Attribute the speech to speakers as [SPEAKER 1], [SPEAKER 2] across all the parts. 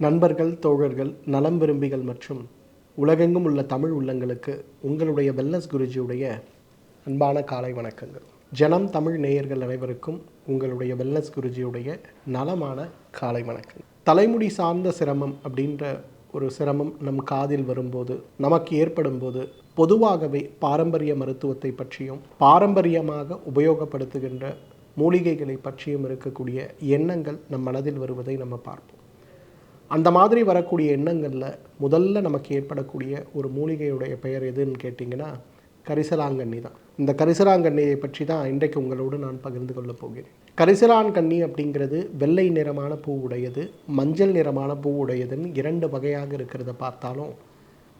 [SPEAKER 1] நண்பர்கள் தோழர்கள் நலம் விரும்பிகள் மற்றும் உலகெங்கும் உள்ள தமிழ் உள்ளங்களுக்கு உங்களுடைய வெல்லஸ் குருஜியுடைய அன்பான காலை வணக்கங்கள். ஜனம் தமிழ் நேயர்கள் அனைவருக்கும் உங்களுடைய வெல்லஸ் குருஜியுடைய நலமான காலை வணக்கம் தலைமுடி சார்ந்த சிரமம் அப்படின்ற ஒரு சிரமம் நம் காதில் வரும்போது நமக்கு ஏற்படும் போது பொதுவாகவே பாரம்பரிய மருத்துவத்தை பற்றியும் பாரம்பரியமாக உபயோகப்படுத்துகின்ற மூலிகைகளை பற்றியும் இருக்கக்கூடிய எண்ணங்கள் நம் மனதில் வருவதை நம்ம பார்ப்போம். அந்த மாதிரி வரக்கூடிய எண்ணங்களில் முதல்ல நமக்கு ஏற்படக்கூடிய ஒரு மூலிகையுடைய பெயர் எதுன்னு கேட்டிங்கன்னா கரிசலாங்கண்ணி தான். இந்த கரிசலாங்கண்ணியை பற்றி தான் இன்றைக்கு உங்களோடு நான் பகிர்ந்து கொள்ளப் போகிறேன். கரிசலான் கண்ணி அப்படிங்கிறது வெள்ளை நிறமான பூ உடையது மஞ்சள் நிறமான பூ உடையதுன்னு இரண்டு வகையாக இருக்கிறத பார்த்தாலும்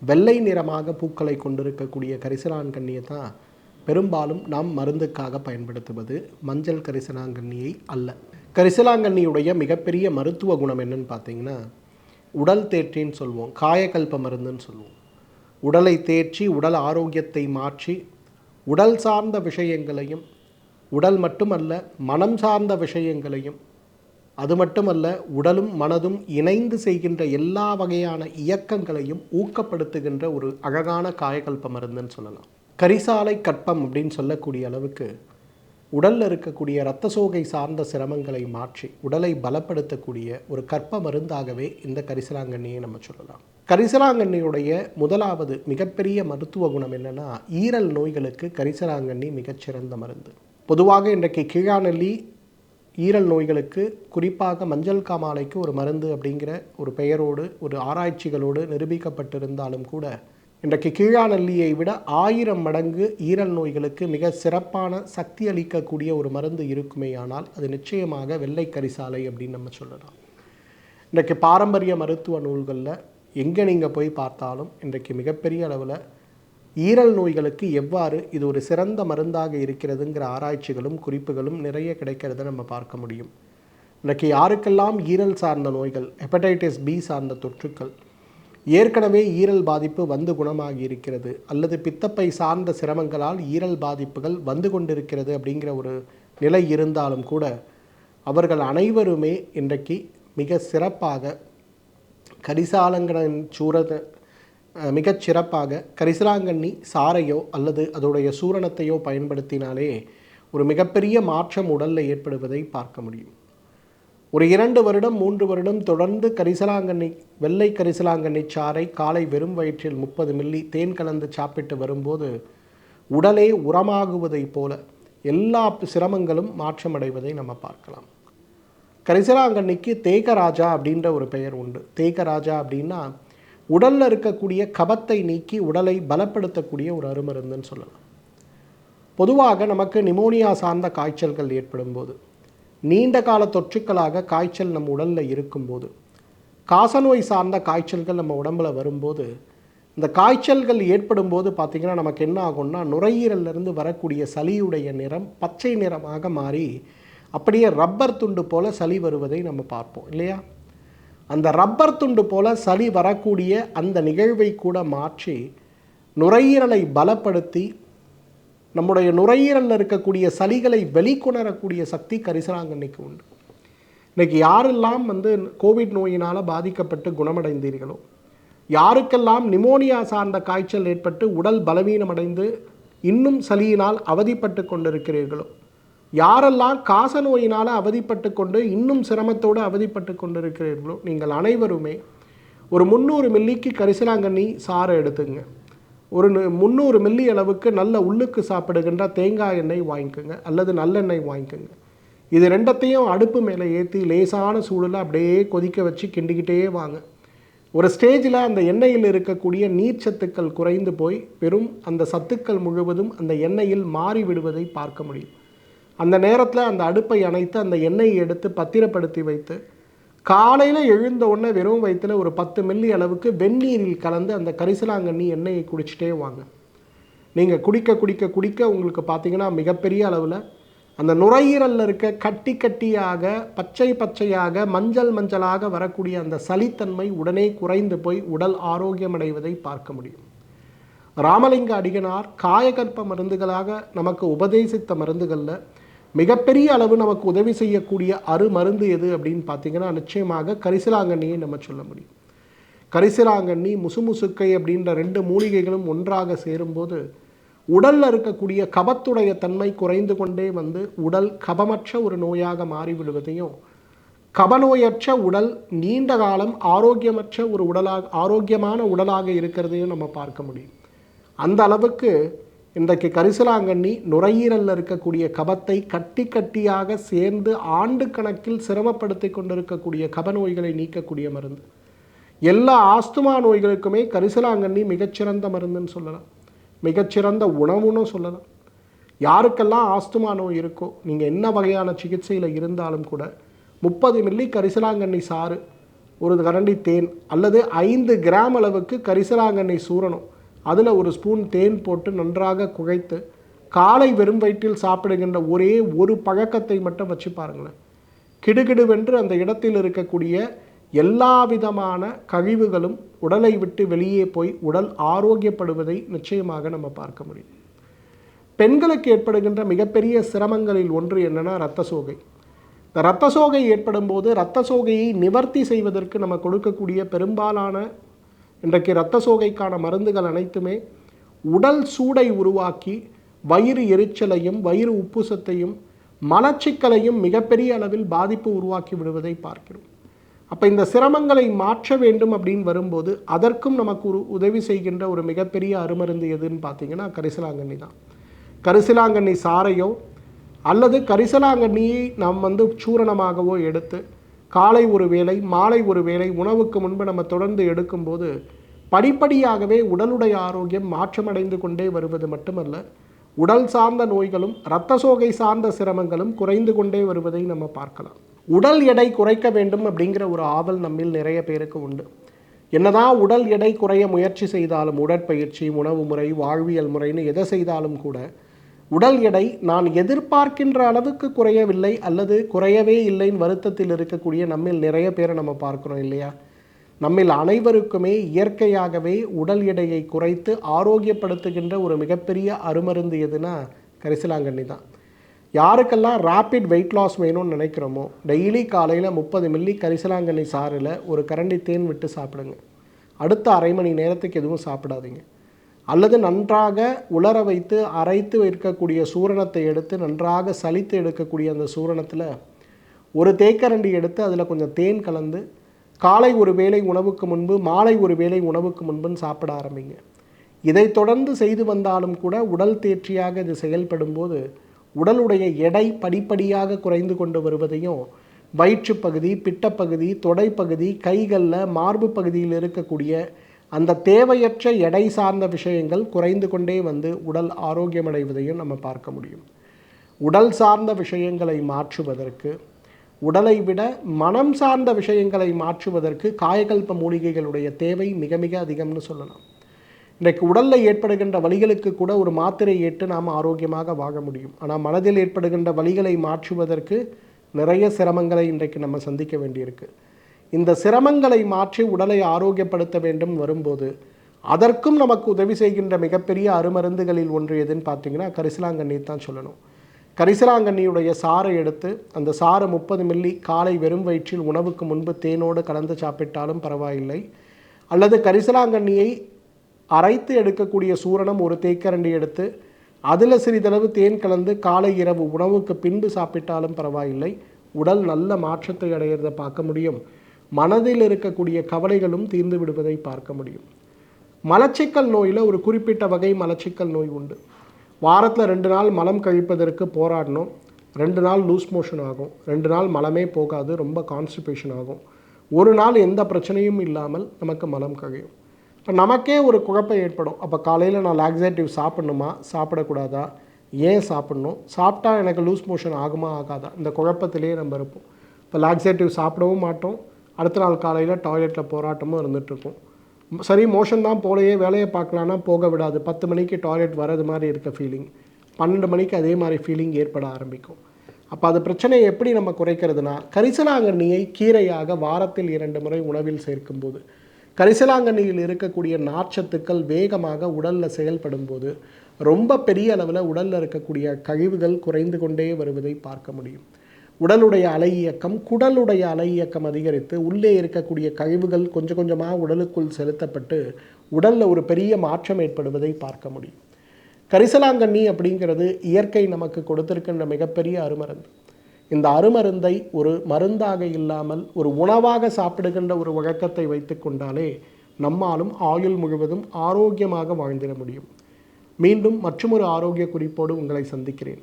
[SPEAKER 1] வெள்ளை நிறமாக பூக்களை கொண்டிருக்கக்கூடிய கரிசலான் கண்ணியை தான் பெரும்பாலும் நாம் மருந்துக்காக பயன்படுத்துவது மஞ்சள் கரிசலாங்கண்ணியை அல்ல. கரிசலாங்கண்ணியுடைய மிகப்பெரிய மருத்துவ குணம் என்னன்னு பார்த்தீங்கன்னா உடல் தேற்றின்னு சொல்லுவோம் காயக்கல்ப மருந்துன்னு சொல்லுவோம் உடலை தேற்றி உடல் ஆரோக்கியத்தை மாற்றி உடல் சார்ந்த விஷயங்களையும் உடல் மட்டுமல்ல மனம் சார்ந்த விஷயங்களையும் அது மட்டுமல்ல உடலும் மனதும் இணைந்து செய்கின்ற எல்லா வகையான இயக்கங்களையும் ஊக்கப்படுத்துகின்ற ஒரு அழகான காயக்கல்ப மருந்துன்னு சொல்லலாம். கரிசாலை கற்பம் அப்படின்னு சொல்லக்கூடிய அளவுக்கு உடலில் இருக்கக்கூடிய இரத்த சோகை சார்ந்த சிரமங்களை மாற்றி உடலை பலப்படுத்தக்கூடிய ஒரு கற்ப மருந்தாகவே இந்த கரிசலாங்கண்ணியை நம்ம சொல்லலாம். கரிசலாங்கண்ணியுடைய முதலாவது மிகப்பெரிய மருத்துவ குணம் என்னென்னா ஈரல் நோய்களுக்கு கரிசலாங்கண்ணி மிகச்சிறந்த மருந்து. பொதுவாக இன்றைக்கு கீழாநெல்லி ஈரல் நோய்களுக்கு குறிப்பாக மஞ்சள் காமாலைக்கு ஒரு மருந்து அப்படிங்கிற ஒரு பெயரோடு ஒரு ஆராய்ச்சிகளோடு நிரூபிக்கப்பட்டிருந்தாலும் கூட இன்றைக்கு கீழாநெல்லியை விட ஆயிரம் மடங்கு ஈரல் நோய்களுக்கு மிக சிறப்பான சக்தி அளிக்கக்கூடிய ஒரு மருந்து இருக்குமேயானால் அது நிச்சயமாக வெள்ளை கரிசாலை அப்படின்னு நம்ம சொல்லலாம். இன்றைக்கு பாரம்பரிய மருத்துவ நூல்களில் எங்கே நீங்கள் போய் பார்த்தாலும் இன்றைக்கு மிகப்பெரிய அளவில் ஈரல் நோய்களுக்கு எவ்வாறு இது ஒரு சிறந்த மருந்தாக இருக்கிறதுங்கிற ஆராய்ச்சிகளும் குறிப்புகளும் நிறைய கிடைக்கிறத நம்ம பார்க்க முடியும். இன்றைக்கு யாருக்கெல்லாம் ஈரல் சார்ந்த நோய்கள் ஹெப்படைட்டிஸ் பி சார்ந்த தொற்றுக்கள் ஏற்கனவே ஈரல் பாதிப்பு வந்து குணமாகி இருக்கிறது அல்லது பித்தப்பை சார்ந்த சிரமங்களால் ஈரல் பாதிப்புகள் வந்து கொண்டிருக்கிறது அப்படிங்கிற ஒரு நிலை இருந்தாலும் கூட அவர்கள் அனைவருமே இன்றைக்கு மிக சிறப்பாக கரிசாலங்கடன் சூரத மிகச் சிறப்பாக கரிசலாங்கண்ணி சாரையோ அல்லது அதோடைய சூரணத்தையோ பயன்படுத்தினாலே ஒரு மிகப்பெரிய மாற்றம் உடலில் ஏற்படுவதை பார்க்க முடியும். ஒரு இரண்டு வருடம் மூன்று வருடம் தொடர்ந்து கரிசலாங்கண்ணி வெள்ளை கரிசலாங்கண்ணி சாறை காலை வெறும் வயிற்றில் முப்பது மில்லி தேன் கலந்து சாப்பிட்டு வரும்போது உடலே உரமாகுவதைப் போல எல்லா சிரமங்களும் மாற்றமடைவதை நம்ம பார்க்கலாம். கரிசலாங்கண்ணிக்கு தேகராஜா அப்படின்ற ஒரு பெயர் உண்டு. தேகராஜா அப்படின்னா உடலில் இருக்கக்கூடிய கபத்தை நீக்கி உடலை பலப்படுத்தக்கூடிய ஒரு அருமருந்துன்னு சொல்லலாம். பொதுவாக நமக்கு நிமோனியா சார்ந்த காய்ச்சல்கள் ஏற்படும் போது நீண்ட கால தொற்றுக்களாக காய்ச்சல் நம்ம உடலில் இருக்கும்போது காசநோய் சார்ந்த காய்ச்சல்கள் நம்ம உடம்புல வரும்போது இந்த காய்ச்சல்கள் ஏற்படும் போது பார்த்திங்கன்னா நமக்கு என்ன ஆகும்னா நுரையீரல்லிருந்து வரக்கூடிய சளியுடைய நிறம் பச்சை நிறமாக மாறி அப்படியே ரப்பர் துண்டு போல் சளி வருவதை நம்ம பார்ப்போம் இல்லையா? அந்த ரப்பர் துண்டு போல் சளி வரக்கூடிய அந்த நிகழ்வை கூட மாற்றி நுரையீரலை பலப்படுத்தி நம்முடைய நுரையீரலில் இருக்கக்கூடிய சளிகளை வெளிக்கொணரக்கூடிய சக்தி கரிசலாங்கண்ணிக்கு உண்டு. இன்றைக்கி யாரெல்லாம் வந்து கோவிட் நோயினால் பாதிக்கப்பட்டு குணமடைந்தீர்களோ யாருக்கெல்லாம் நிமோனியா சார்ந்த காய்ச்சல் ஏற்பட்டு உடல் பலவீனமடைந்து இன்னும் சளியினால் அவதிப்பட்டு கொண்டிருக்கிறீர்களோ யாரெல்லாம் காச நோயினால் அவதிப்பட்டு கொண்டு இன்னும் சிரமத்தோடு அவதிப்பட்டு கொண்டிருக்கிறீர்களோ நீங்கள் அனைவருமே ஒரு முந்நூறு மில்லிக்கு கரிசலாங்கண்ணி சாறு எடுத்துங்க. ஒரு முந்நூறு மில்லி அளவுக்கு நல்ல உள்ளுக்கு சாப்பிடுகின்ற தேங்காய் எண்ணெய் வாங்கிக்கோங்க அல்லது நல்லெண்ணெய் வாங்கிக்கோங்க. இது ரெண்டத்தையும் அடுப்பு மேலே ஏற்றி லேசான சூடில் அப்படியே கொதிக்க வச்சு கிண்டிக்கிட்டே வாங்க. ஒரு ஸ்டேஜில் அந்த எண்ணெயில் இருக்கக்கூடிய நீர்ச்சத்துக்கள் குறைந்து போய் வெறும் அந்த சத்துக்கள் முழுவதும் அந்த எண்ணெயில் மாறி விடுவதை பார்க்க முடியும். அந்த நேரத்தில் அந்த அடுப்பை அணைத்து அந்த எண்ணெயை எடுத்து பத்திரப்படுத்தி வைத்து காலையில் எழுந்த உடனே வெறும் வயிற்றில் ஒரு பத்து மில்லி அளவுக்கு வெந்நீரில் கலந்து அந்த கரிசலாங்கண்ணி எண்ணெயை குடிச்சிட்டே வாங்க. நீங்கள் குடிக்க குடிக்க குடிக்க உங்களுக்கு பார்த்தீங்கன்னா மிகப்பெரிய அளவில் அந்த நுரையீரலில் இருக்க கட்டி கட்டியாக பச்சை பச்சையாக மஞ்சள் மஞ்சளாக வரக்கூடிய அந்த சளித்தன்மை உடனே குறைந்து போய் உடல் ஆரோக்கியமடைவதை பார்க்க முடியும். ராமலிங்க அடிகனார் காயகற்ப மருந்துகளாக நமக்கு உபதேசித்த மருந்துகளில் மிகப்பெரிய அளவு நமக்கு உதவி செய்யக்கூடிய அருமருந்து எது அப்படின்னு பார்த்தீங்கன்னா நிச்சயமாக கரிசலாங்கண்ணியை நம்ம சொல்ல முடியும். கரிசலாங்கண்ணி முசுமுசுக்கை அப்படின்ற ரெண்டு மூலிகைகளும் ஒன்றாக சேரும்போது உடலில் இருக்கக்கூடிய கபத்துடைய தன்மை குறைந்து கொண்டே வந்து உடல் கபமற்ற ஒரு நோயாக மாறிவிடுவதையும் கபநோயற்ற உடல் நீண்ட காலம் ஆரோக்கியமற்ற ஒரு உடலாக ஆரோக்கியமான உடலாக இருக்கிறதையும் நம்ம பார்க்க முடியும். அந்த அளவுக்கு இன்றைக்கு கரிசலாங்கண்ணி நுரையீரலில் இருக்கக்கூடிய கபத்தை கட்டி கட்டியாக சேர்ந்து ஆண்டு கணக்கில் சிரமப்படுத்தி கொண்டிருக்கக்கூடிய கபநோய்களை நீக்கக்கூடிய மருந்து. எல்லா ஆஸ்துமா நோய்களுக்குமே கரிசலாங்கண்ணி மிகச்சிறந்த மருந்துன்னு சொல்லலாம். மிகச்சிறந்த உணவுன்னு சொல்லலாம். யாருக்கெல்லாம் ஆஸ்துமா நோய் இருக்கோ நீங்கள் என்ன வகையான சிகிச்சையில் இருந்தாலும் கூட முப்பது மில்லி கரிசலாங்கண்ணி சாறு ஒரு கரண்டி தேன் அல்லது ஐந்து கிராம் அளவுக்கு கரிசலாங்கண்ணி சூரணம் அதில் ஒரு ஸ்பூன் தேன் போட்டு நன்றாக குழைத்து காலை வெறும் வயிற்றில் சாப்பிடுகின்ற ஒரே ஒரு பழக்கத்தை மட்டும் வச்சு பாருங்களேன். கிடுகிடுவென்று அந்த இடத்தில் இருக்கக்கூடிய எல்லா விதமான கழிவுகளும் உடலை விட்டு வெளியே போய் உடல் ஆரோக்கியப்படுவதை நிச்சயமாக நம்ம பார்க்க முடியும். பெண்களுக்கு ஏற்படுகின்ற மிகப்பெரிய சிரமங்களில் ஒன்று என்னென்னா இரத்த சோகை. இந்த இரத்த சோகை ஏற்படும் போது இரத்த சோகையை நிவர்த்தி செய்வதற்கு நம்ம கொடுக்கக்கூடிய பெரும்பாலான இன்றைக்கு இரத்த சோகைக்கான மருந்துகள் அனைத்துமே உடல் சூடை உருவாக்கி வயிறு எரிச்சலையும் வயிறு உப்புசத்தையும் மலச்சிக்கலையும் மிகப்பெரிய அளவில் பாதிப்பு உருவாக்கி விடுவதை பார்க்கிறோம். அப்போ இந்த சிரமங்களை மாற்ற வேண்டும் அப்படின்னு வரும்போது அதற்கும் நமக்கு ஒரு உதவி செய்கின்ற ஒரு மிகப்பெரிய அருமருந்து எதுன்னு பார்த்தீங்கன்னா கரிசலாங்கண்ணி தான். கரிசலாங்கண்ணி சாரையோ அல்லது கரிசலாங்கண்ணியை நாம் வந்து சூரணமாகவோ எடுத்து காலை ஒரு வேளை மாலை ஒரு வேளை உணவுக்கு முன்பு நம்ம தொடர்ந்து எடுக்கும்போது படிப்படியாகவே உடலுடைய ஆரோக்கியம் மாற்றமடைந்து கொண்டே வருவது மட்டுமல்ல உடல் சார்ந்த நோய்களும் இரத்த சோகை சார்ந்த சிரமங்களும் குறைந்து கொண்டே வருவதை நம்ம பார்க்கலாம். உடல் எடை குறைக்க வேண்டும் அப்படிங்கிற ஒரு ஆவல் நம்மில் நிறைய பேருக்கு உண்டு. என்னதான் உடல் எடை குறைய முயற்சி செய்தாலும் உடற்பயிற்சி உணவு முறை வாழ்வியல் முறைன்னு எதை செய்தாலும் கூட உடல் எடை நான் எதிர்பார்க்கின்ற அளவுக்கு குறையவில்லை அல்லது குறையவே இல்லைன்னு வருத்தத்தில் இருக்கக்கூடிய நம்மில் நிறைய பேரை நம்ம பார்க்குறோம் இல்லையா? நம்மில் அனைவருக்குமே இயற்கையாகவே உடல் எடையை குறைத்து ஆரோக்கியப்படுத்துகின்ற ஒரு மிகப்பெரிய அருமருந்து எதுனா கரிசலாங்கண்ணி தான். யாருக்கெல்லாம் ரேப்பிட் வெயிட் லாஸ் வேணும்னு நினைக்கிறோமோ டெய்லி காலையில் முப்பது மில்லி கரிசலாங்கண்ணி சாறில் ஒரு கரண்டி தேன் விட்டு சாப்பிடுங்க. அடுத்த அரை மணி நேரத்துக்கு எதுவும் சாப்பிடாதீங்க. அல்லது நன்றாக உலர வைத்து அரைத்து இருக்கக்கூடிய சூரணத்தை எடுத்து நன்றாக சலித்து எடுக்கக்கூடிய அந்த சூரணத்தில் ஒரு தேக்கரண்டி எடுத்து அதில் கொஞ்சம் தேன் கலந்து காலை ஒரு வேளை உணவுக்கு முன்பு மாலை ஒரு வேளை உணவுக்கு முன்புன்னு சாப்பிட ஆரம்பிங்க. இதை தொடர்ந்து செய்து வந்தாலும் கூட உடல் தேர்ச்சியாக இது செயல்படும் போது உடலுடைய எடை படிப்படியாக குறைந்து கொண்டு வருவதையும் வயிற்றுப்பகுதி பிட்டப்பகுதி தொடைப்பகுதி கைகளில் மார்பு பகுதியில் இருக்கக்கூடிய அந்த தேவையற்ற எடை சார்ந்த விஷயங்கள் குறைந்து கொண்டே வந்து உடல் ஆரோக்கியமடைவதையும் நம்ம பார்க்க முடியும். உடல் சார்ந்த விஷயங்களை மாற்றுவதற்கு உடலை விட மனம் சார்ந்த விஷயங்களை மாற்றுவதற்கு காயகல்ப மூலிகைகளுடைய தேவை மிக மிக அதிகம்னு சொல்லலாம். இன்றைக்கு உடலில் ஏற்படுகின்ற வழிகளுக்கு கூட ஒரு மாத்திரை ஏற்று நாம் ஆரோக்கியமாக வாழ முடியும். ஆனால் மனதில் ஏற்படுகின்ற வழிகளை மாற்றுவதற்கு நிறைய சிரமங்களை இன்றைக்கு நம்ம சந்திக்க வேண்டியிருக்கு. இந்த சிரமங்களை மாற்றி உடலை ஆரோக்கியப்படுத்த வேண்டும் வரும்போது அதற்கும் நமக்கு உதவி செய்கின்ற மிகப்பெரிய அருமருந்துகளில் ஒன்று எதுன்னு பார்த்தீங்கன்னா கரிசலாங்கண்ணி தான் சொல்லணும். கரிசலாங்கண்ணியுடைய சாறை எடுத்து அந்த சாறை முப்பது மில்லி காலை வெறும் வயிற்றில் உணவுக்கு முன்பு தேனோடு கலந்து சாப்பிட்டாலும் பரவாயில்லை. அல்லது கரிசலாங்கண்ணியை அரைத்து எடுக்கக்கூடிய சூரணம் ஒரு தேக்கரண்டி எடுத்து அதில் சிறிதளவு தேன் கலந்து காலை இரவு உணவுக்கு பின்பு சாப்பிட்டாலும் பரவாயில்லை. உடல் நல்ல மாற்றத்தை அடையிறதை பார்க்க முடியும். மனதில் இருக்கக்கூடிய கவலைகளும் தீர்ந்து விடுவதை பார்க்க முடியும். மலச்சிக்கல் நோயில் ஒரு குறிப்பிட்ட வகை மலச்சிக்கல் நோய் உண்டு. வாரத்தில் ரெண்டு நாள் மலம் கழிப்பதற்கு போராடணும். ரெண்டு நாள் லூஸ் மோஷன் ஆகும். ரெண்டு நாள் மலமே போகாது ரொம்ப கான்ஸ்டிபேஷன் ஆகும். ஒரு நாள் எந்த பிரச்சனையும் இல்லாமல் நமக்கு மலம் கழியும். இப்போ நமக்கே ஒரு குழப்பம் ஏற்படும். அப்போ காலையில் நான் லாக்ஸேட்டிவ் சாப்பிட்ணுமா? சாப்பிடக்கூடாதா? ஏன் சாப்பிட்ணும்? சாப்பிட்டா எனக்கு லூஸ் மோஷன் ஆகுமா ஆகாதா? இந்த குழப்பத்திலேயே நம்ம இருப்போம். இப்போ லாக்ஸேட்டிவ் சாப்பிடவும் மாட்டோம். அடுத்த நாள் காலையில் டாய்லெட்டில் போராட்டமும் இருந்துகிட்ருக்கும் சரி மோஷன் தான் போலையே வேலையை பார்க்கலான்னா போக விடாது. பத்து மணிக்கு டாய்லெட் வர்றது மாதிரி இருக்க ஃபீலிங் பன்னெண்டு மணிக்கு அதே மாதிரி ஃபீலிங் ஏற்பட ஆரம்பிக்கும். அப்போ அது பிரச்சனையை எப்படி நம்ம குறைக்கிறதுனா கரிசலாங்கண்ணியை கீரையாக வாரத்தில் இரண்டு முறை உணவில் சேர்க்கும்போது கரிசலாங்கண்ணியில் இருக்கக்கூடிய நார்ச்சத்துக்கள் வேகமாக உடலில் செயல்படும் போது ரொம்ப பெரிய அளவில் உடலில் இருக்கக்கூடிய கழிவுகள் குறைந்து கொண்டே வருவதை பார்க்க முடியும். உடலுடைய அலை இயக்கம் குடலுடைய அலை இயக்கம் அதிகரித்து உள்ளே இருக்கக்கூடிய கழிவுகள் கொஞ்சம் கொஞ்சமாக உடலுக்குள் செலுத்தப்பட்டு உடலில் ஒரு பெரிய மாற்றம் ஏற்படுவதை பார்க்க முடியும். கரிசலாங்கண்ணி அப்படிங்கிறது இயற்கை நமக்கு கொடுத்திருக்கின்ற மிகப்பெரிய அருமருந்து. இந்த அருமருந்தை ஒரு மருந்தாக இல்லாமல் ஒரு உணவாக சாப்பிடுகின்ற ஒரு வழக்கத்தை வைத்து கொண்டாலே நம்மாலும் ஆயுள் முழுவதும் ஆரோக்கியமாக வாழ்ந்திட முடியும். மீண்டும் மற்றொரு ஆரோக்கிய குறிப்போடு உங்களை சந்திக்கிறேன்.